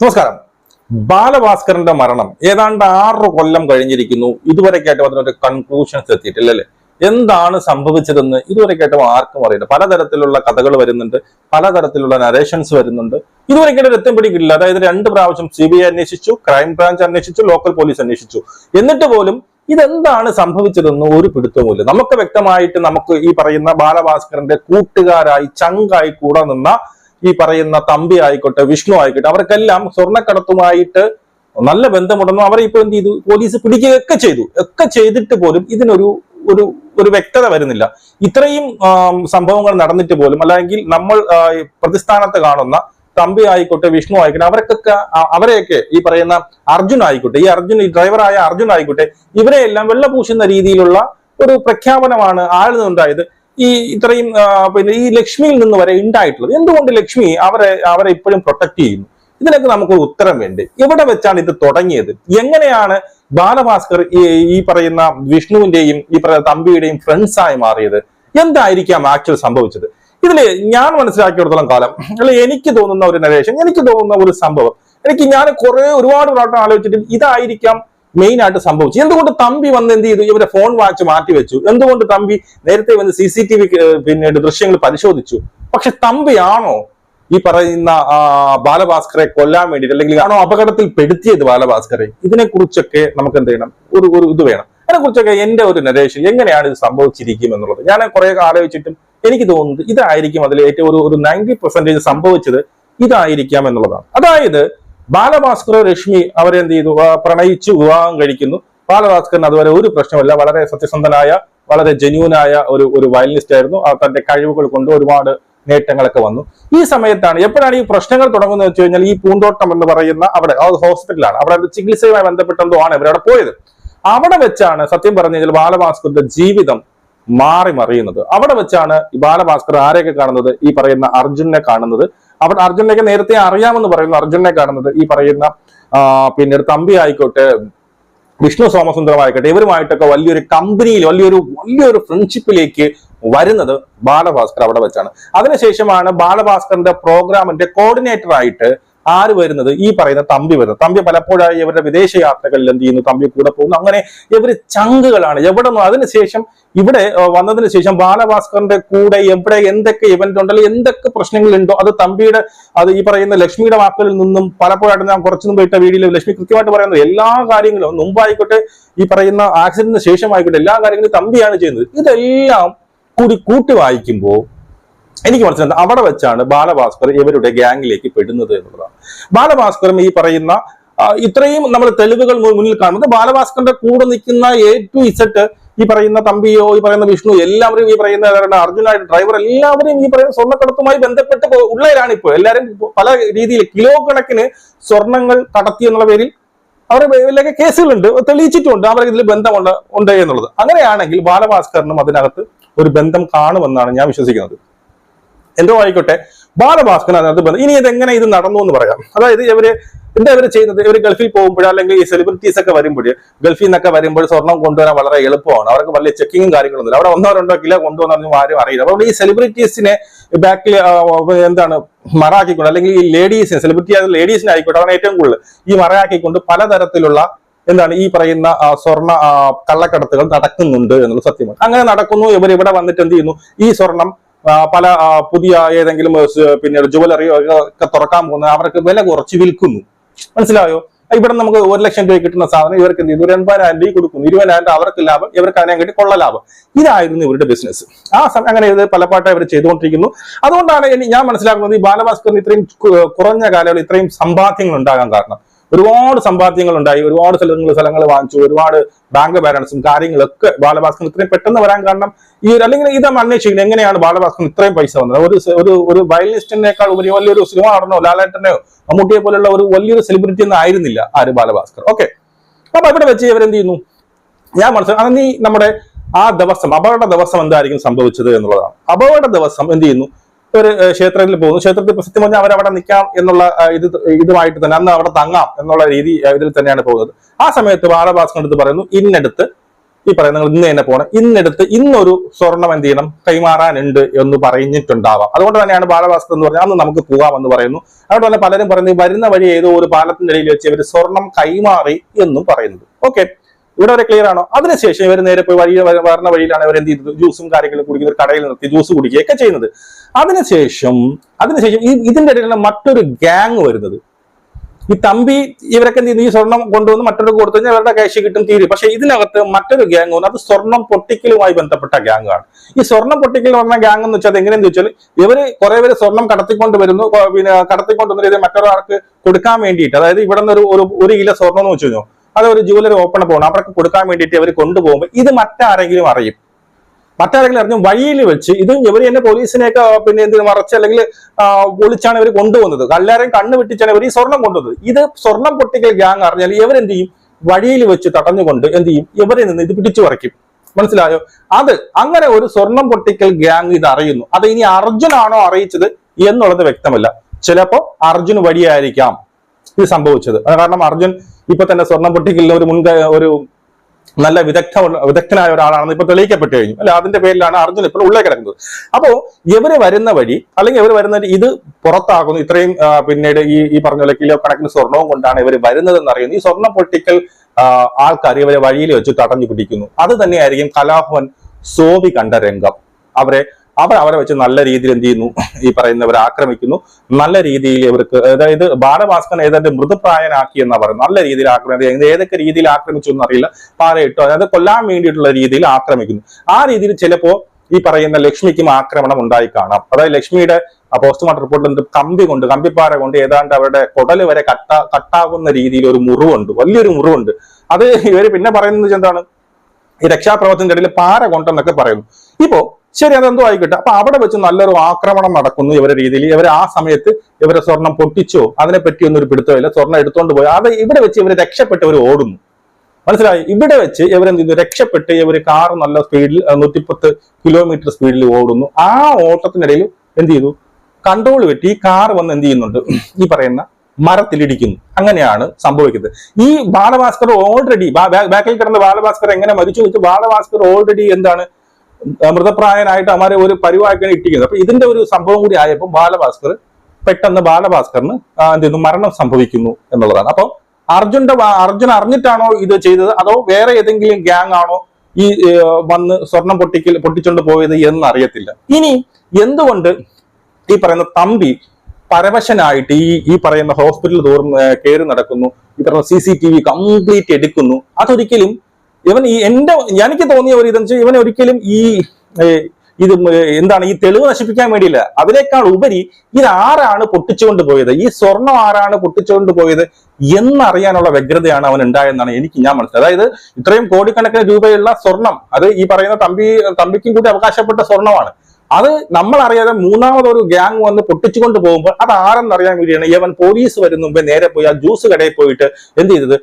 നമസ്കാരം. ബാലഭാസ്കറിന്റെ മരണം ഏതാണ്ട് ആറ് കൊല്ലം കഴിഞ്ഞിരിക്കുന്നു. ഇതുവരെക്കായിട്ടും അതിനൊരു കൺക്ലൂഷൻസ് എത്തിയിട്ടില്ല അല്ലേ? എന്താണ് സംഭവിച്ചതെന്ന് ഇതുവരെക്കായിട്ടും ആർക്കും അറിയില്ല. പലതരത്തിലുള്ള കഥകൾ വരുന്നുണ്ട് പലതരത്തിലുള്ള നരേഷൻസ് വരുന്നുണ്ട്. ഇതുവരെക്കായിട്ടും എത്തും പിടിക്കില്ല. അതായത് രണ്ട് പ്രാവശ്യം സി ബി ഐ അന്വേഷിച്ചു ക്രൈം ബ്രാഞ്ച് അന്വേഷിച്ചു ലോക്കൽ പോലീസ് അന്വേഷിച്ചു. എന്നിട്ട് പോലും ഇതെന്താണ് സംഭവിച്ചതെന്ന് ഒരു പിടുത്തവുമില്ല. നമുക്ക് വ്യക്തമായിട്ട് നമുക്ക് ഈ പറയുന്ന ബാലഭാസ്കറിന്റെ കൂട്ടുകാരായി ചങ്കായി കൂടെ നിന്ന ഈ പറയുന്ന തമ്പി ആയിക്കോട്ടെ വിഷ്ണു ആയിക്കോട്ടെ അവർക്കെല്ലാം സ്വർണക്കടത്തുമായിട്ട് നല്ല ബന്ധമുണ്ടെന്നും അവരെ ഇപ്പൊ എന്ത് ചെയ്തു? പോലീസ് പിടിക്കുകയൊക്കെ ചെയ്തു. ഒക്കെ ചെയ്തിട്ട് പോലും ഇതിനൊരു ഒരു ഒരു വ്യക്തത വരുന്നില്ല. ഇത്രയും സംഭവങ്ങൾ നടന്നിട്ട് പോലും അല്ലെങ്കിൽ നമ്മൾ പ്രതിസ്ഥാനത്ത് കാണുന്ന തമ്പി ആയിക്കോട്ടെ വിഷ്ണു ആയിക്കോട്ടെ അവർക്കൊക്കെ അവരെയൊക്കെ ഈ പറയുന്ന അർജുൻ ആയിക്കോട്ടെ ഈ അർജുൻ ഈ ഡ്രൈവറായ അർജുൻ ആയിക്കോട്ടെ ഇവരെയെല്ലാം വെള്ള പൂശുന്ന രീതിയിലുള്ള ഒരു പ്രഖ്യാപനമാണ് ആളിൽ നിന്നുണ്ടായത്. ഈ ഇത്രയും പിന്നെ ഈ ലക്ഷ്മിയിൽ നിന്ന് വരെ ഉണ്ടായിട്ടുള്ളത്. എന്തുകൊണ്ട് ലക്ഷ്മി അവരെ അവരെ ഇപ്പോഴും പ്രൊട്ടക്ട് ചെയ്യുന്നു? ഇതിനൊക്കെ നമുക്ക് ഉത്തരം വേണ്ടേ? എവിടെ വെച്ചാണ് ഇത് തുടങ്ങിയത്? എങ്ങനെയാണ് ബാലഭാസ്കർ ഈ പറയുന്ന വിഷ്ണുവിന്റെയും ഈ പറയുന്ന തമ്പിയുടെയും ഫ്രണ്ട്സ് ആയി മാറിയത്? എന്തായിരിക്കാം ആക്ച്വൽ സംഭവിച്ചത്? ഇതിൽ ഞാൻ മനസ്സിലാക്കിയിടത്തോളം കാലം അല്ലെ എനിക്ക് തോന്നുന്ന ഒരു നരേഷൻ എനിക്ക് തോന്നുന്ന ഒരു സംഭവം. എനിക്ക് ഞാൻ കുറെ ഒരുപാട് പ്രാവശ്യം ആലോചിച്ചിട്ട് ഇതായിരിക്കാം മെയിൻ ആയിട്ട് സംഭവിച്ചു. എന്തുകൊണ്ട് തമ്പി വന്ന് എന്ത് ചെയ്തു? ഇവരെ ഫോൺ വാച്ച് മാറ്റി വെച്ചു. എന്തുകൊണ്ട് തമ്പി നേരത്തെ വന്ന് സി സി ടി വി പിന്നീട് ദൃശ്യങ്ങൾ പരിശോധിച്ചു? പക്ഷെ തമ്പിയാണോ ഈ പറയുന്ന ബാലഭാസ്കറെ കൊല്ലാൻ വേണ്ടിയിട്ട് അല്ലെങ്കിൽ ആണോ അപകടത്തിൽ പെടുത്തിയത് ബാലഭാസ്കറെ? ഇതിനെക്കുറിച്ചൊക്കെ നമുക്ക് എന്ത് ചെയ്യണം? ഒരു ഒരു ഇത് വേണം. അതിനെ കുറിച്ചൊക്കെ എന്റെ ഒരു നരേഷൻ എങ്ങനെയാണ് ഇത് സംഭവിച്ചിരിക്കും എന്നുള്ളത് ഞാൻ കുറെ ആലോചിച്ചിട്ടും എനിക്ക് തോന്നുന്നത് ഇതായിരിക്കും അതിൽ ഏറ്റവും ഒരു ഒരു നയന്റി പെർസെന്റേജ് സംഭവിച്ചത് ഇതായിരിക്കാം എന്നുള്ളതാണ്. അതായത് ബാലഭാസ്കർ രശ്മി അവരെന്ത് ചെയ്തു പ്രണയിച്ച് വിവാഹം കഴിക്കുന്നു. ബാലഭാസ്കറിന് അതുവരെ ഒരു പ്രശ്നമല്ല വളരെ സത്യസന്ധനായ വളരെ ജെന്യൂനായ ഒരു ഒരു വയലിനിസ്റ്റ് ആയിരുന്നു. തന്റെ കഴിവുകൾ കൊണ്ട് ഒരുപാട് നേട്ടങ്ങളൊക്കെ വന്നു. ഈ സമയത്താണ് എപ്പോഴാണ് ഈ പ്രശ്നങ്ങൾ തുടങ്ങുന്നത് വെച്ച് കഴിഞ്ഞാൽ ഈ പൂന്തോട്ടം എന്ന് പറയുന്ന അവിടെ അതായത് ഹോസ്പിറ്റലാണ് അവിടെ ചികിത്സയുമായി ബന്ധപ്പെട്ടെന്തോ ആണ് ഇവരവിടെ പോയത്. അവിടെ വെച്ചാണ് സത്യം പറഞ്ഞു കഴിഞ്ഞാൽ ബാലഭാസ്കറിന്റെ ജീവിതം മാറി മറിയുന്നത് അവിടെ വെച്ചാണ് ബാലഭാസ്കർ ആരെയൊക്കെ കാണുന്നത്? ഈ പറയുന്ന അർജുനെ കാണുന്നത്. അവിടെ അർജുനൊക്കെ നേരത്തെ അറിയാമെന്ന് പറയുന്നു അർജുനെ കാണുന്നത്. ഈ പറയുന്ന പിന്നെ ഒരു തമ്പി ആയിക്കോട്ടെ വിഷ്ണു സോമസുന്ദരമായിക്കോട്ടെ ഇവരുമായിട്ടൊക്കെ വലിയൊരു കമ്പനിയിൽ വലിയൊരു വലിയൊരു ഫ്രണ്ട്ഷിപ്പിലേക്ക് വരുന്നത് ബാലഭാസ്കർ അവിടെ വെച്ചാണ്. അതിനുശേഷമാണ് ബാലഭാസ്കറിന്റെ പ്രോഗ്രാമിന്റെ കോർഡിനേറ്റർ ആയിട്ട് ആര് വരുന്നത്? ഈ പറയുന്ന തമ്പി വരുന്നത്. തമ്പി പലപ്പോഴായി ഇവരുടെ വിദേശ യാത്രകളിൽ എന്ത് ചെയ്യുന്നു? തമ്പി കൂടെ പോകുന്നു. അങ്ങനെ ഇവർ ചങ്കുകളാണ്. എവിടെ അതിനുശേഷം ഇവിടെ വന്നതിന് ശേഷം ബാലഭാസ്കറിന്റെ കൂടെ എവിടെ എന്തൊക്കെ ഇവന്റ് ഉണ്ടല്ലോ എന്തൊക്കെ പ്രശ്നങ്ങളുണ്ടോ അത് തമ്പിയുടെ അത് ഈ പറയുന്ന ലക്ഷ്മിയുടെ വാക്കുകളിൽ നിന്നും പലപ്പോഴായിട്ട് ഞാൻ കുറച്ചു മുമ്പ് ഇട്ട വീഡിയോയിൽ ലക്ഷ്മി കൃത്യമായിട്ട് പറയുന്നത് എല്ലാ കാര്യങ്ങളും മുമ്പായിക്കോട്ടെ ഈ പറയുന്ന ആക്സിഡന്റിന് ശേഷമായിക്കോട്ടെ എല്ലാ കാര്യങ്ങളും തമ്പിയാണ് ചെയ്യുന്നത്. ഇതെല്ലാം കൂടി കൂട്ടി വായിക്കുമ്പോൾ എനിക്ക് മനസ്സിലായത് അവിടെ വെച്ചാണ് ബാലഭാസ്കർ ഇവരുടെ ഗ്യാങ്ങിലേക്ക് പെടുന്നത് എന്നുള്ളതാണ്. ബാലഭാസ്കറും ഈ പറയുന്ന ഇത്രയും നമ്മൾ തെളിവുകൾ മുന്നിൽ കാണുന്നത് ബാലഭാസ്കറിന്റെ കൂടെ നിൽക്കുന്ന എ ടു ഇസെറ്റ് ഈ പറയുന്ന തമ്പിയോ ഈ പറയുന്ന വിഷ്ണു എല്ലാവരും ഈ പറയുന്ന അർജുനായിട്ട് ഡ്രൈവർ എല്ലാവരും ഈ പറയുന്ന സ്വർണക്കടത്തുമായി ബന്ധപ്പെട്ട് ഉള്ളവരാണ് ഇപ്പോൾ എല്ലാവരും പല രീതിയിൽ കിലോ കണക്കിന് സ്വർണങ്ങൾ കടത്തി എന്നുള്ള പേരിൽ അവരുടെ പേരിലൊക്കെ കേസുകളുണ്ട്. തെളിയിച്ചിട്ടുണ്ട്. അവർ ഇതിൽ ബന്ധമുണ്ട് ഉണ്ട് എന്നുള്ളത്. അങ്ങനെയാണെങ്കിൽ ബാലഭാസ്കറിനും അതിനകത്ത് ഒരു ബന്ധം കാണുമെന്നാണ് ഞാൻ വിശ്വസിക്കുന്നത്. എന്തോ ആയിക്കോട്ടെ. ബാലഭാസ്കർ അതിനകത്ത് ബന്ധം ഇനി ഇതെങ്ങനെ ഇത് നടന്നു എന്ന് പറയാം. അതായത് ഇവർ എന്താ ഇവർ ചെയ്യുന്നത്? ഇവർ ഗൾഫിൽ പോകുമ്പോൾ അല്ലെങ്കിൽ ഈ സെലിബ്രിറ്റീസ് ഒക്കെ വരുമ്പോൾ ഗൾഫിൽ നിന്നൊക്കെ വരുമ്പോൾ സ്വർണം കൊണ്ടുവരാൻ വളരെ എളുപ്പമാണ്. അവർക്ക് വലിയ ചെക്കിങ്ങും കാര്യങ്ങളൊന്നുമില്ല അവിടെ ഒന്നോ രണ്ടോ കിലോ കൊണ്ടുവന്നു ആരും അറിയില്ല. അപ്പോൾ ഈ സെലിബ്രിറ്റീസിനെ ബാക്കിൽ എന്താണ് മറാക്കിക്കൊണ്ട് അല്ലെങ്കിൽ ഈ ലേഡീസിനെ സെലിബ്രിറ്റി ആയ ലേഡീസിനെ ആയിക്കോട്ടെ അതാണ് ഏറ്റവും കൂടുതൽ. ഈ മറയാക്കിക്കൊണ്ട് പലതരത്തിലുള്ള എന്താണ് ഈ പറയുന്ന സ്വർണ കള്ളക്കടത്തുകൾ നടക്കുന്നുണ്ട് എന്നുള്ളത് സത്യമാണ്. അങ്ങനെ നടക്കുന്നു. ഇവർ ഇവിടെ വന്നിട്ട് എന്ത് ചെയ്യുന്നു? ഈ സ്വർണം പല പുതിയ ഏതെങ്കിലും പിന്നെ ജുവലറി ഒക്കെ തുറക്കാൻ പോകുന്ന അവർക്ക് വില കുറച്ച് വിൽക്കുന്നു. മനസ്സിലായോ? ഇവിടെ നമുക്ക് ഒരു ലക്ഷം രൂപ കിട്ടുന്ന സാധനം ഇവർക്ക് എന്ത് ചെയ്യുന്നു? ഒരു എൺപതിനായിരം രൂപ കൊടുക്കുന്നു. ഇരുപതിനായിരം രൂപ അവർക്ക് ലാഭം ഇവർക്ക് അതിനെ കിട്ടി കൊള്ള ലാഭം. ഇതായിരുന്നു ഇവരുടെ ബിസിനസ് ആ സമയം അങ്ങനെ ഇത് പലപ്പാട്ട് അവർ ചെയ്തുകൊണ്ടിരിക്കുന്നു. അതുകൊണ്ടാണ് ഞാൻ മനസ്സിലാക്കുന്നത് ഈ ബാലഭാസ്കറിന് ഇത്രയും കുറഞ്ഞ കാലയളവിൽ ഇത്രയും സമ്പാദ്യങ്ങൾ ഉണ്ടാകാൻ കാരണം. ഒരുപാട് സമ്പാദ്യങ്ങൾ ഉണ്ടായി ഒരുപാട് സ്ഥലങ്ങൾ സ്ഥലങ്ങൾ വാങ്ങിച്ചു ഒരുപാട് ബാങ്ക് ബാലൻസും കാര്യങ്ങളൊക്കെ ബാലഭാസ്കർ ഇത്രയും പെട്ടെന്ന് വരാൻ കാരണം ഈ ഒരു അല്ലെങ്കിൽ ഇത് അന്വേഷിക്കുന്നത് എങ്ങനെയാണ് ബാലഭാസ്കർ ഇത്രയും പൈസ വന്നത്? ഒരു ഒരു ഒരു വയലിനിസ്റ്റിനേക്കാൾ ഉപരി വലിയൊരു സിനിമ നടനോ ലാലേട്ടനെയോ മമ്മൂട്ടിയെ പോലുള്ള ഒരു വലിയൊരു സെലിബ്രിറ്റി ഒന്നും ആയിരുന്നില്ല ആര് ബാലഭാസ്കർ ഓക്കെ അപ്പൊ ഇവിടെ വെച്ച് ഇവരെന്ത് ചെയ്യുന്നു? ഞാൻ മനസ്സിലാക്കി ഈ നമ്മുടെ ആ ദിവസം അപകട ദിവസം എന്തായിരിക്കും സംഭവിച്ചത് എന്നുള്ളതാണ്. അപകട ദിവസം എന്ത് ചെയ്യുന്നു? ഒരു ക്ഷേത്രത്തിൽ പോകുന്നു. ക്ഷേത്രത്തിൽ സത്യം പറഞ്ഞാൽ അവരവിടെ നിൽക്കാം എന്നുള്ള ഇത് ഇതുമായിട്ട് തന്നെ അന്ന് അവിടെ തങ്ങാം എന്നുള്ള രീതി ഇതിൽ തന്നെയാണ് പോകുന്നത്. ആ സമയത്ത് ബാലഭാസ്കർ എടുത്ത് പറയുന്നു ഇന്നെടുത്ത് ഈ പറയുന്ന നിങ്ങൾ ഇന്ന് തന്നെ പോകണം ഇന്നെടുത്ത് ഇന്നൊരു സ്വർണം എന്ത് ചെയ്യണം? കൈമാറാനുണ്ട് എന്ന് പറഞ്ഞിട്ടുണ്ടാവാം. അതുകൊണ്ട് തന്നെയാണ് ബാലഭാസ്കർ എന്ന് പറഞ്ഞാൽ അന്ന് നമുക്ക് പോകാമെന്ന് പറയുന്നു. അതുകൊണ്ട് തന്നെ പലരും പറയുന്നത് വരുന്ന വഴി ഏതോ ഒരു പാലത്തിന്റെ ഇടയിൽ വെച്ച് ഇവർ സ്വർണം കൈമാറി എന്നും പറയുന്നത്. ഓക്കെ. ഇവിടെ വരെ ക്ലിയർ ആണോ? അതിനുശേഷം ഇവർ നേരെ പോയി വഴി വരുന്ന വഴിയിലാണ് ഇവർ എന്ത് ചെയ്തത്? ജ്യൂസും കാര്യങ്ങളും കുടിക്കുന്ന ഒരു കടയിൽ നിർത്തി ജ്യൂസ് കുടിക്കുകയൊക്കെ ചെയ്യുന്നത്. അതിനുശേഷം അതിനുശേഷം ഇതിന്റെ ഇടയിലാണ് മറ്റൊരു ഗ്യാങ് വരുന്നത്. ഈ തമ്പി ഇവരൊക്കെ എന്ത് ഈ സ്വർണം കൊണ്ടുവന്ന് മറ്റൊരു കൊടുത്തു കഴിഞ്ഞാൽ അവരുടെ ക്യാഷ് കിട്ടും തീരും. പക്ഷെ ഇതിനകത്ത് മറ്റൊരു ഗ്യാങ് വന്നു അത് സ്വർണം പൊട്ടിക്കലുമായി ബന്ധപ്പെട്ട ഗ്യാങ് ആണ്. ഈ സ്വർണം പൊട്ടിക്കൽ പറഞ്ഞ ഗ്യാങ് എന്ന് വെച്ചാൽ എങ്ങനെയെന്ന് വെച്ചാൽ ഇവർ കുറെ പേര് സ്വർണം കടത്തിക്കൊണ്ട് വരുന്നു. പിന്നെ കടത്തിക്കൊണ്ട് വന്നിട്ട് മറ്റൊരാൾക്ക് കൊടുക്കാൻ വേണ്ടിയിട്ട്. അതായത് ഇവിടെ നിന്ന് ഒരു ഒരു- കിലോ സ്വർണം എന്ന് വെച്ച് കഴിഞ്ഞാൽ അത് ഒരു ജുവലറി ഓപ്പൺ പോകണം അവർക്ക് കൊടുക്കാൻ വേണ്ടിയിട്ട് അവർ കൊണ്ടുപോകുമ്പോൾ ഇത് മറ്റാരെങ്കിലും അറിയും. മറ്റാരെങ്കിലും അറിഞ്ഞു വഴിയിൽ വെച്ച് ഇത് ഇവർ തന്നെ പോലീസിനെയൊക്കെ പിന്നെ എന്തിനു മറച്ച് അല്ലെങ്കിൽ വിളിച്ചാണ് ഇവർ കൊണ്ടുപോകുന്നത്. എല്ലാവരെയും കണ്ണു വെട്ടിച്ചാണ് ഇവർ ഈ സ്വർണം കൊണ്ടുവന്നത് ഇത് സ്വർണം പൊട്ടിക്കൽ ഗ്യാങ് അറിഞ്ഞാൽ ഇവരെന്ത് ചെയ്യും? വഴിയിൽ വെച്ച് തടഞ്ഞുകൊണ്ട് എന്ത് ചെയ്യും? ഇവരെ നിന്ന് ഇത് പിടിച്ചു പറിക്കും. മനസ്സിലായോ? അത് അങ്ങനെ ഒരു സ്വർണം പൊട്ടിക്കൽ ഗ്യാങ് ഇത് അറിയുന്നു. അത് ഇനി അർജുനാണോ അറിയിച്ചത് എന്നുള്ളത് വ്യക്തമല്ല. ചിലപ്പോ അർജുൻ വഴിയായിരിക്കാം. ഇത് സംഭവിച്ചത്. കാരണം അർജുൻ ഇപ്പൊ തന്നെ സ്വർണം പൊട്ടിക്കില്ല ഒരു മുൻക ഒരു നല്ല വിദഗ്ധ വിദഗ്ധനായ ഒരാളാണെന്ന് ഇപ്പൊ തെളിയിക്കപ്പെട്ടു കഴിഞ്ഞു. അല്ല? അതിന്റെ പേരിലാണ് അർജുൻ ഇപ്പോൾ ഉള്ളേ കിടക്കുന്നത്. അപ്പോ ഇവർ വരുന്ന വഴി അല്ലെങ്കിൽ ഇവർ വരുന്ന ഇത് പുറത്താകുന്നു. ഇത്രയും പിന്നീട് ഈ ഈ പറഞ്ഞ പോലെ കിലോ കണക്കിന് സ്വർണവും കൊണ്ടാണ് ഇവർ വരുന്നതെന്ന് അറിയുന്നു. ഈ സ്വർണ പൊട്ടിക്കൽ ആൾക്കാർ ഇവരെ വഴിയിൽ വെച്ച് തടഞ്ഞു പിടിക്കുന്നു. അത് തന്നെയായിരിക്കും കലാഭവൻ സോവി കണ്ട രംഗം. അവരെ അവർ അവരെ വെച്ച് നല്ല രീതിയിൽ എന്ത് ചെയ്യുന്നു? ഈ പറയുന്നവരെ ആക്രമിക്കുന്നു. നല്ല രീതിയിൽ ഇവർക്ക് അതായത് ബാലഭാസ്കൻ ഏതാണ്ട് മൃദുപ്രായനാക്കി എന്നാ പറയുന്നത്. നല്ല രീതിയിൽ ആക്രമിക്കുന്നത് ഏതൊക്കെ രീതിയിൽ ആക്രമിച്ചു എന്നറിയില്ല. പാറയിട്ടു അതായത് കൊല്ലാൻ വേണ്ടിയിട്ടുള്ള രീതിയിൽ ആക്രമിക്കുന്നു. ആ രീതിയിൽ ചിലപ്പോ ഈ പറയുന്ന ലക്ഷ്മിക്കും ആക്രമണം ഉണ്ടായി കാണാം. അതായത് ലക്ഷ്മിയുടെ പോസ്റ്റ്മോർട്ടം റിപ്പോർട്ടിൽ കമ്പി കൊണ്ട് കമ്പിപ്പാറ കൊണ്ട് ഏതാണ്ട് അവരുടെ കുടൽ വരെ കട്ട കട്ടാകുന്ന രീതിയിൽ ഒരു മുറിവുണ്ട്. വലിയൊരു മുറിവുണ്ട്. അത് ഇവർ പിന്നെ പറയുന്നത് എന്താണ്? ഈ രക്ഷാപ്രവർത്തനത്തിന്റെ ഇടയിൽ പാറ കൊണ്ടെന്നൊക്കെ പറയുന്നു. ഇപ്പോ ശരി അതെന്തോ ആയിക്കോട്ടെ. അപ്പൊ അവിടെ വെച്ച് നല്ലൊരു ആക്രമണം നടക്കുന്നു ഇവരുടെ രീതിയിൽ. ഇവർ ആ സമയത്ത് ഇവരെ സ്വർണം പൊട്ടിച്ചോ അതിനെ പറ്റിയൊന്നും ഒരു പിടുത്തമില്ല സ്വർണം എടുത്തോണ്ട് പോയി. അത് ഇവിടെ വെച്ച് ഇവർ രക്ഷപ്പെട്ട് ഇവർ ഓടുന്നു. മനസ്സിലായി? ഇവിടെ വെച്ച് ഇവരെന്ത് ചെയ്യുന്നു? രക്ഷപ്പെട്ട് ഇവർ കാർ നല്ല സ്പീഡിൽ നൂറ്റിപ്പത്ത് കിലോമീറ്റർ സ്പീഡിൽ ഓടുന്നു. ആ ഓട്ടത്തിനിടയിൽ എന്ത് ചെയ്തു? കൺട്രോൾ വെട്ടി ഈ കാർ വന്ന് എന്ത് ചെയ്യുന്നുണ്ട്? ഈ പറയുന്ന മരത്തിലിടിക്കുന്നു അങ്ങനെയാണ് സംഭവിക്കുന്നത്. ഈ ബാലഭാസ്കർ ഓൾറെഡി ബാക്കിൽ കിടന്ന ബാലഭാസ്കർ എങ്ങനെ മരിച്ചു വെച്ച് ബാലഭാസ്കർ ഓൾറെഡി എന്താണ് മൃതപ്രായനായിട്ട് അവരെ ഒരു പരിവാക്കാൻ ഇട്ടിക്കുന്നത് അപ്പൊ ഇതിന്റെ ഒരു സംഭവം കൂടി ആയപ്പോൾ ബാലഭാസ്കർ പെട്ടെന്ന് ബാലഭാസ്കറിന് എന്ത് ചെയ്യുന്നു? മരണം സംഭവിക്കുന്നു എന്നുള്ളതാണ്. അപ്പൊ അർജുന്റെ അർജുൻ അറിഞ്ഞിട്ടാണോ ഇത് ചെയ്തത്? അതോ വേറെ ഏതെങ്കിലും ഗ്യാങ് ആണോ ഈ വന്ന് സ്വർണം പൊട്ടിക്കൽ പൊട്ടിച്ചുകൊണ്ട് പോയത് എന്ന് അറിയത്തില്ല ഇനി എന്തുകൊണ്ട് ഈ പറയുന്ന തമ്പി പരവശനായിട്ട് ഈ ഈ പറയുന്ന ഹോസ്പിറ്റൽ തോറും കയറി നടക്കുന്നു? ഈ പറയുന്ന C C T V complete എടുക്കുന്നു? അതൊരിക്കലും ഇവൻ ഈ എന്റെ എനിക്ക് തോന്നിയ ഒരു ഇതെന്ന് വെച്ചാൽ ഇവൻ ഒരിക്കലും ഈ ഇത് എന്താണ് ഈ തെളിവ് നശിപ്പിക്കാൻ വേണ്ടിയില്ല. അതിനേക്കാൾ ഉപരി ഇത് ആരാണ് പൊട്ടിച്ചുകൊണ്ട് പോയത്? ഈ സ്വർണം ആരാണ് പൊട്ടിച്ചുകൊണ്ട് പോയത് എന്നറിയാനുള്ള വ്യഗ്രതയാണ് അവൻ ഉണ്ടായെന്നാണ് എനിക്ക് ഞാൻ മനസ്സിലായത്. അതായത് ഇത്രയും കോടിക്കണക്കിന് രൂപയുള്ള സ്വർണം അത് ഈ പറയുന്ന തമ്പി തമ്പിക്കും കൂടി അവകാശപ്പെട്ട സ്വർണമാണ്. അത് നമ്മൾ അറിയാതെ മൂന്നാമതൊരു ഗ്യാങ് വന്ന് പൊട്ടിച്ചുകൊണ്ട് പോകുമ്പോൾ അത് ആരെന്നറിയാൻ വേണ്ടിയാണ്. ഇവൻ പോലീസ് വരുന്ന മുമ്പേ നേരെ പോയി ആ ജ്യൂസ് കടയിൽ പോയിട്ട് എന്ത് ചെയ്തത്?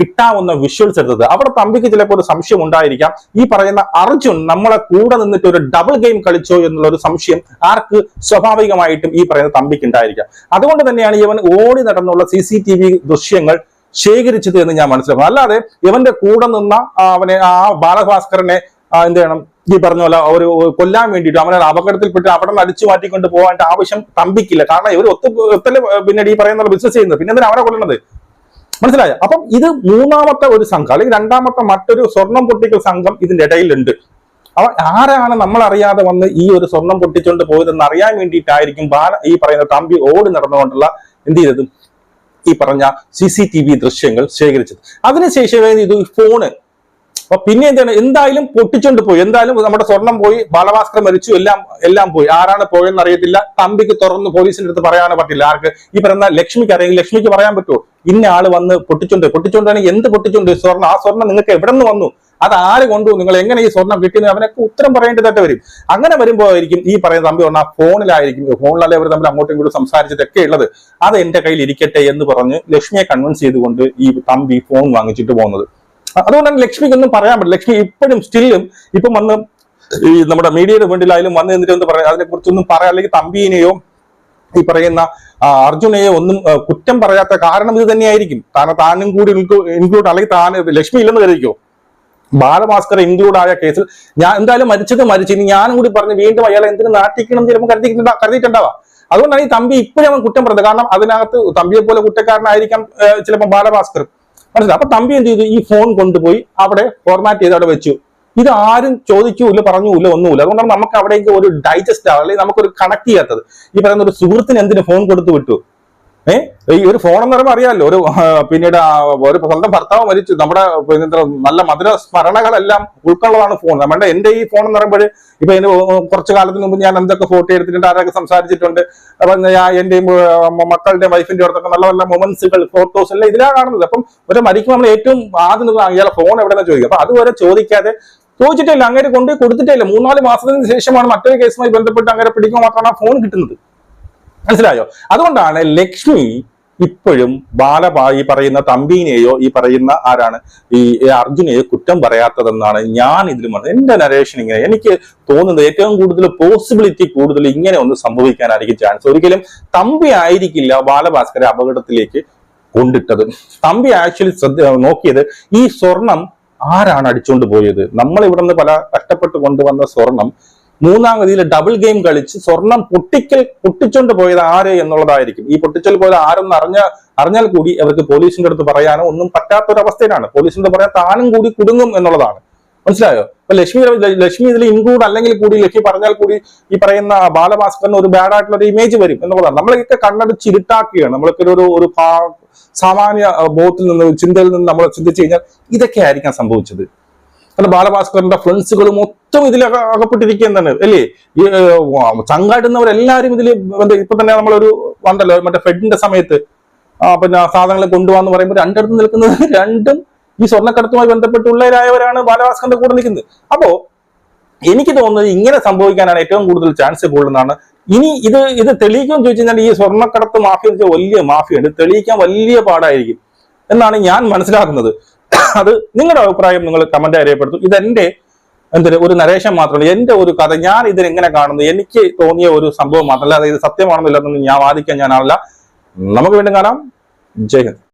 കിട്ടാവുന്ന വിഷ്വൽസ് എടുത്തത്. അവിടെ തമ്പിക്ക് ചിലപ്പോൾ ഒരു സംശയം ഉണ്ടായിരിക്കാം. ഈ പറയുന്ന അർജുൻ നമ്മളെ കൂടെ നിന്നിട്ട് ഒരു ഡബിൾ ഗെയിം കളിച്ചോ എന്നുള്ള ഒരു സംശയം ആർക്ക് സ്വാഭാവികമായിട്ടും ഈ പറയുന്ന തമ്പിക്ക് ഉണ്ടായിരിക്കാം. അതുകൊണ്ട് തന്നെയാണ് ഇവൻ ഓടി നടന്നുള്ള സി സി ടി വി ദൃശ്യങ്ങൾ ശേഖരിച്ചത് എന്ന് ഞാൻ മനസ്സിലാക്കുന്നു. അല്ലാതെ ഇവന്റെ കൂടെ നിന്ന അവനെ ആ ബാലഭാസ്കരനെ ആ, എന്ത് ചെയ്യണം? ഈ പറഞ്ഞ പോലെ ഒരു കൊല്ലാൻ വേണ്ടിയിട്ട് അവനെ അപകടത്തിൽപ്പെട്ട് അവിടെ നിന്ന് അടിച്ചു മാറ്റിക്കൊണ്ട് പോകാന്റെ ആവശ്യം തമ്പിക്കില്ല. കാരണം ഇവർ ഒത്തു ഒത്തൽ പിന്നീട് ഈ പറയുന്ന ബിസിനസ് ചെയ്യുന്നത്. പിന്നെ എന്തിനാ അവനെ കൊല്ലുന്നത്? മനസ്സിലായോ? അപ്പം ഇത് മൂന്നാമത്തെ ഒരു സംഘം അല്ലെങ്കിൽ രണ്ടാമത്തെ മറ്റൊരു സ്വർണം പൊട്ടിക്കൽ സംഘം ഇതിന്റെ ഇടയിലുണ്ട്. അവ ആരാണ് നമ്മൾ അറിയാതെ വന്ന് ഈ ഒരു സ്വർണം പൊട്ടിച്ചുകൊണ്ട് പോയതെന്ന് അറിയാൻ വേണ്ടിയിട്ടായിരിക്കും ബാല ഈ പറയുന്ന തമ്പി ഓടി നടന്നുകൊണ്ടുള്ള എന്ത് ചെയ്തത്? ഈ പറഞ്ഞ സി സി ടി വി ദൃശ്യങ്ങൾ ശേഖരിച്ചത്. അതിനുശേഷം ഇത് ഫോണ് അപ്പൊ പിന്നെ എന്താണ്? എന്തായാലും പൊട്ടിച്ചോണ്ട് പോയി. എന്തായാലും നമ്മുടെ സ്വർണം പോയി ബാലഭാസ്കർ മരിച്ചു എല്ലാം എല്ലാം പോയി. ആരാണ് പോയെന്ന് അറിയത്തില്ല. തമ്പിക്ക് തുറന്ന് പോലീസിന്റെ അടുത്ത് പറയാനോ പറ്റില്ല. ആർക്ക്? ഈ പറയുന്ന ലക്ഷ്മിക്ക് അറിയാം. ലക്ഷ്മിക്ക് പറയാൻ പറ്റുമോ? ഇന്ന ആൾ വന്ന് പൊട്ടിച്ചോണ്ട് പൊട്ടിച്ചോണ്ടാണെങ്കിൽ എന്ത് പൊട്ടിച്ചോണ്ട് സ്വർണം ആ സ്വർണം നിങ്ങൾക്ക് എവിടെ നിന്ന് വന്നു? അത് ആര് കൊണ്ടുവന്നു? നിങ്ങൾ എങ്ങനെ ഈ സ്വർണം കിട്ടിയെന്ന് അവനൊക്കെ ഉത്തരം പറയേണ്ടതായിട്ട് വരും. അങ്ങനെ വരുമ്പോഴായിരിക്കും ഈ പറയുന്ന തമ്പി പറഞ്ഞാൽ ഫോണിലായിരിക്കും. ഫോണിലല്ലേ അവർ തമ്മിൽ അങ്ങോട്ടും ഇങ്ങോട്ടും സംസാരിച്ചിട്ടൊക്കെ ഉള്ളത്. അത് എന്റെ കയ്യിൽ ഇരിക്കട്ടെ എന്ന് പറഞ്ഞ് ലക്ഷ്മിയെ കൺവിൻസ് ചെയ്തുകൊണ്ട് ഈ തമ്പി ഫോൺ വാങ്ങിച്ചിട്ട് പോകുന്നത് അതുകൊണ്ടാണ് ലക്ഷ്മിക്കൊന്നും പറയാൻ പറ്റില്ല. ലക്ഷ്മി ഇപ്പോഴും സ്റ്റില്ലും ഇപ്പം വന്ന് ഈ നമ്മുടെ മീഡിയയുടെ മുന്നിലായാലും വന്ന് നിന്നിട്ട് ഒന്ന് പറയാം. അതിനെ കുറിച്ചൊന്നും പറയാം അല്ലെങ്കിൽ തമ്പീനെയോ ഈ പറയുന്ന അർജുനയെ ഒന്നും കുറ്റം പറയാത്ത കാരണം ഇത് തന്നെയായിരിക്കും. കാരണം താനും കൂടി ഇൻക്ലൂഡ് അല്ലെങ്കിൽ താൻ ലക്ഷ്മി ഇല്ലെന്ന് കരുതിക്കോ? ബാലഭാസ്കർ ഇൻക്ലൂഡ് ആയ കേസിൽ ഞാൻ എന്തായാലും മരിച്ചത് മരിച്ചു ഇനി ഞാനും കൂടി പറഞ്ഞ് വീണ്ടും അയാളെ എന്തിനു നാട്ടിക്കണം ചിലപ്പോൾ കരുതിയിട്ടുണ്ടാ കരുതിയിട്ടുണ്ടാവാം. അതുകൊണ്ടാണ് ഈ തമ്പി ഇപ്പോഴും അവൻ കുറ്റം പറഞ്ഞത് കാരണം അതിനകത്ത് തമ്പിയെ പോലെ കുറ്റക്കാരനായിരിക്കാം ചിലപ്പോൾ ബാലഭാസ്കർ. മനസ്സിലായി? അപ്പൊ തമ്പി എന്ത് ചെയ്തു? ഈ ഫോൺ കൊണ്ടുപോയി അവിടെ ഫോർമാറ്റ് ചെയ്ത് അവിടെ വെച്ചു. ഇത് ആരും ചോദിക്കൂല പറഞ്ഞൂല ഒന്നുമില്ല. അതുകൊണ്ടാണ് നമുക്ക് അവിടേക്ക് ഒരു ഡൈജസ്റ്റ് ആവുക അല്ലെങ്കിൽ നമുക്കൊരു കണക്ട് ചെയ്യാത്തത്. ഈ പറയുന്ന ഒരു സുഹൃത്തിന് എന്തിനു ഫോൺ കൊടുത്തു വിട്ടു? ഏഹ് ഈ ഒരു ഫോൺ എന്ന് പറയുമ്പോൾ അറിയാമല്ലോ ഒരു പിന്നീട് ഒരു സ്വന്തം ഭർത്താവ് മരിച്ചു. നമ്മുടെ നല്ല മധുര സ്മരണകളെല്ലാം ഉൾക്കൊള്ളതാണ് ഫോൺ. നമ്മുടെ എന്റെ ഈ ഫോൺ എന്ന് പറയുമ്പോൾ ഇപ്പൊ ഇതിന് കുറച്ച് കാലത്തിന് മുമ്പ് ഞാൻ എന്തൊക്കെ ഫോട്ടോ എടുത്തിട്ടുണ്ട് ആരൊക്കെ സംസാരിച്ചിട്ടുണ്ട് അപ്പൊ എന്റെയും മക്കളുടെ വൈഫിന്റെ അടുത്തൊക്കെ നല്ല നല്ല മൊമെന്റ്സുകൾ ഫോട്ടോസ് എല്ലാം ഇതിലാണ് കാണുന്നത്. അപ്പം ഒരു മരിക്കുമ്പോൾ നമ്മൾ ഏറ്റവും ആദ്യം ഇയാളെ ഫോൺ എവിടെയാണ് ചോദിക്കുക? അപ്പൊ അതുവരെ ചോദിക്കാതെ ചോദിച്ചിട്ടില്ല അങ്ങനെ കൊണ്ട് കൊടുത്തിട്ടില്ല മൂന്നാൽ മാസത്തിന് ശേഷമാണ് മറ്റൊരു കേസുമായി ബന്ധപ്പെട്ട് അങ്ങനെ പിടിക്കുമ്പോൾ മാത്രമാണ് ആ ഫോൺ കിട്ടുന്നത്. മനസ്സിലായോ? അതുകൊണ്ടാണ് ലക്ഷ്മി ഇപ്പോഴും ബാല ഈ പറയുന്ന തമ്പീനെയോ ഈ പറയുന്ന ആരാണ്? ഈ അർജുനെയോ കുറ്റം പറയാത്തതെന്നാണ് ഞാൻ ഇതിൽ പറഞ്ഞത്. എന്റെ നരേഷൻ ഇങ്ങനെ. എനിക്ക് തോന്നുന്നത് ഏറ്റവും കൂടുതൽ പോസിബിലിറ്റി കൂടുതൽ ഇങ്ങനെ ഒന്ന് സംഭവിക്കാനായിരിക്കും ചാൻസ് ഒരിക്കലും തമ്പി ആയിരിക്കില്ല ബാലഭാസ്കരെ അപകടത്തിലേക്ക് കൊണ്ടിട്ടത്. തമ്പി ആക്ച്വലി ശ്രദ്ധ നോക്കിയത് ഈ സ്വർണം ആരാണ് അടിച്ചുകൊണ്ട് പോയത്? നമ്മൾ ഇവിടുന്ന് പല കഷ്ടപ്പെട്ട് കൊണ്ടുവന്ന സ്വർണം മൂന്നാം ഗതിയിൽ ഡബിൾ ഗെയിം കളിച്ച് സ്വർണം പൊട്ടിക്കൽ പൊട്ടിച്ചോണ്ട് പോയത് ആര് എന്നുള്ളതായിരിക്കും. ഈ പൊട്ടിച്ചൽ പോയത് ആരെന്ന് അറിഞ്ഞ അറിഞ്ഞാൽ കൂടി അവർക്ക് പോലീസിന്റെ അടുത്ത് പറയാനോ ഒന്നും പറ്റാത്തൊരവസ്ഥയിലാണ്. പോലീസിന്റെ പറയാൻ താനും കൂടി കുടുങ്ങും എന്നുള്ളതാണ്. മനസ്സിലായോ? അപ്പൊ ലക്ഷ്മി ലക്ഷ്മി ഇതിൽ ഇൻക്ലൂഡ് അല്ലെങ്കിൽ കൂടി ലക്ഷ്മി പറഞ്ഞാൽ കൂടി ഈ പറയുന്ന ബാലഭാസ്കറിന് ഒരു ബാഡ് ആയിട്ടുള്ള ഒരു ഇമേജ് വരും എന്നുള്ളതാണ്. നമ്മളൊക്കെ കണ്ണടിച്ച് ഇരുട്ടാക്കുകയാണ്. നമ്മളൊക്കെ ഒരു ഒരു സാമാന്യ ബോധത്തിൽ നിന്ന് ചിന്തയിൽ നിന്ന് നമ്മൾ ചിന്തിച്ചു കഴിഞ്ഞാൽ ഇതൊക്കെ ആയിരിക്കാം സംഭവിച്ചത്. കാരണം ബാലഭാസ്കറിന്റെ ഫ്രണ്ട്സുകൾ മൊത്തം ഇതിൽ അകപ്പെട്ടിരിക്കുന്നതാണ് അല്ലേ? ഈ ഏഹ്, ചങ്കാട്ടുന്നവരെല്ലാരും ഇതിൽ ഇപ്പൊ തന്നെ നമ്മളൊരു ഉണ്ടല്ലോ മറ്റേ ഫെഡിന്റെ സമയത്ത്. പിന്നെ സാധനങ്ങൾ കൊണ്ടുപോകാന്ന് പറയുമ്പോൾ രണ്ടിടത്ത് നിൽക്കുന്നത് രണ്ടും ഈ സ്വർണക്കടത്തുമായി ബന്ധപ്പെട്ടുള്ളവരായവരാണ് ബാലഭാസ്കറിന്റെ കൂടെ നിൽക്കുന്നത്. അപ്പോ എനിക്ക് തോന്നുന്നത് ഇങ്ങനെ സംഭവിക്കാനാണ് ഏറ്റവും കൂടുതൽ ചാൻസ് കൂടുതലാണ്. ഇനി ഇത് ഇത് തെളിയിക്കാൻ ചോദിച്ചു കഴിഞ്ഞാൽ ഈ സ്വർണക്കടത്ത് മാഫിയ വലിയ മാഫിയുണ്ട് തെളിയിക്കാൻ വലിയ പാടായിരിക്കും എന്നാണ് ഞാൻ മനസ്സിലാക്കുന്നത്. അത് നിങ്ങളുടെ അഭിപ്രായം നിങ്ങൾ കമന്റ് അറിയപ്പെടുത്തും ഇതെന്റെ എന്തൊരു ഒരു നരേഷൻ മാത്രമല്ല എന്റെ ഒരു കഥ. ഞാൻ ഇതിനെങ്ങനെ കാണുന്നു? എനിക്ക് തോന്നിയ ഒരു സംഭവം മാത്രമല്ല അതായത് സത്യമാണെന്നില്ലെന്നൊന്നും ഞാൻ വാദിക്കാൻ ഞാനല്ല നമുക്ക് വീണ്ടും കാണാം. ജയ് ഹിന്ദ്.